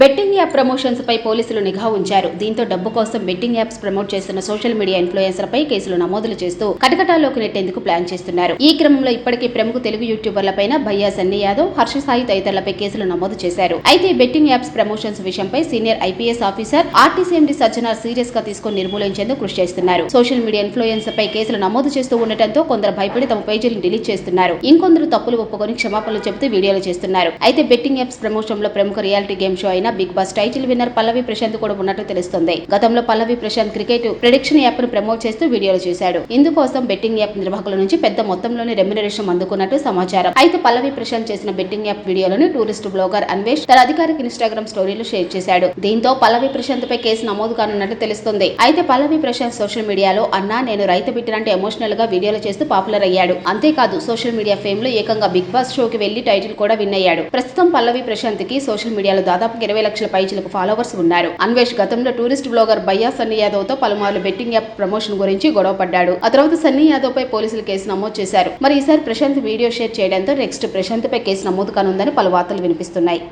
Betting app promotions పై పోలీసులు నిఘా ఉంచారు. దీంతో డబ్బు కోసం బెట్టింగ్ యాప్స్ ప్రమోట్ చేస్తున్న సోషల్ మీడియా ఇన్ఫ్లుయెన్సర్పై కేసులు నమోదులు చేస్తూ కటకటాల్లోకి నెట్టేందుకు ప్లాన్ చేస్తున్నారు. ఈ క్రమంలో ఇప్పటికే ప్రముఖ తెలుగు యూట్యూబర్లపైన భయ్యా సన్నీ యాదవ్ హర్ష సాయి తదితరులపై కేసులు నమోదు చేశారు. అయితే బెట్టింగ్ యాప్స్ ప్రమోషన్స్ విషయంపై senior IPS officer RTC MD Sajjanar సీరియస్గా తీసుకుని నిర్మూలించేందుకు కృషి చేస్తున్నారు. సోషల్ మీడియా ఇన్ఫ్లుయెన్సర్పై కేసులు నమోదు చేస్తూ ఉండటంతో కొందరు భయపడి తమ పేజీలను డిలీట్ చేస్తున్నారు. ఇంకొందరు తప్పులు ఒప్పుకొని క్షమాపణలు చెబుతూ వీడియోలు చేస్తున్నారు. అయితే బెట్టింగ్ యాప్స్ ప్రమోషన్లో ప్రముఖ రియాలిటీ గేమ్ షో అయిన big boss title winner Pallavi Prashanth కూడా ఉన్నట్లు తెలుస్తుంది. గతంలో పల్లవి ప్రశాంత్ క్రికెట్ ప్రిడిక్షన్ యాప్ను ప్రమోట్ చేస్తూ వీడియోలు చేశాడు. ఇందుకోసం బెట్టింగ్ యాప్ నిర్వాహకుల నుంచి పెద్ద మొత్తంలోని రెమ్యునరేషన్ అందుకున్నట్టు సమాచారం. అయితే పల్లవి ప్రశాంత్ చేసిన బెట్టింగ్ యాప్ వీడియోలను టూరిస్ట్ బ్లాగర్ అన్వేష్ తన అధికారిక ఇన్స్టాగ్రామ్ స్టోరీలు షేర్ చేశాడు. దీంతో పల్లవి ప్రశాంత్ పై కేసు నమోదు కానున్నట్టు తెలుస్తుంది. అయితే పల్లవి ప్రశాంత్ సోషల్ మీడియాలో అన్నా నేను రైతు బిడ్డనంటే ఎమోషనల్గా వీడియోలు చేస్తూ పాపులర్ అయ్యాడు. అంతేకాదు సోషల్ మీడియా ఫేమ్లో ఏకంగా బిగ్ బాస్ షోకి వెళ్ళి టైటిల్ కూడా విన్ అయ్యాడు. ప్రస్తుతం పల్లవి ప్రశాంత్కి సోషల్ మీడియాలో దాదాపు ఇరవై లక్షల పైచిలకు ఫాలోవర్స్ ఉన్నారు. అన్వేష్ గతంలో టూరిస్ట్ బ్లాగర్ బయ్యా సన్నీ యాదవ్తో పలుమార్లు బెట్టింగ్ యాప్ ప్రమోషన్ గురించి గొడవ పడ్డాడు. ఆ తర్వాత సన్నీ యాదవ్ పై పోలీసులు కేసు నమోదు చేశారు. మరి ఈసారి ప్రశాంత్ వీడియో షేర్ చేయడంతో నెక్స్ట్ ప్రశాంత్ పై కేసు నమోదు కానుందని పలు వార్తలు వినిపిస్తున్నాయి.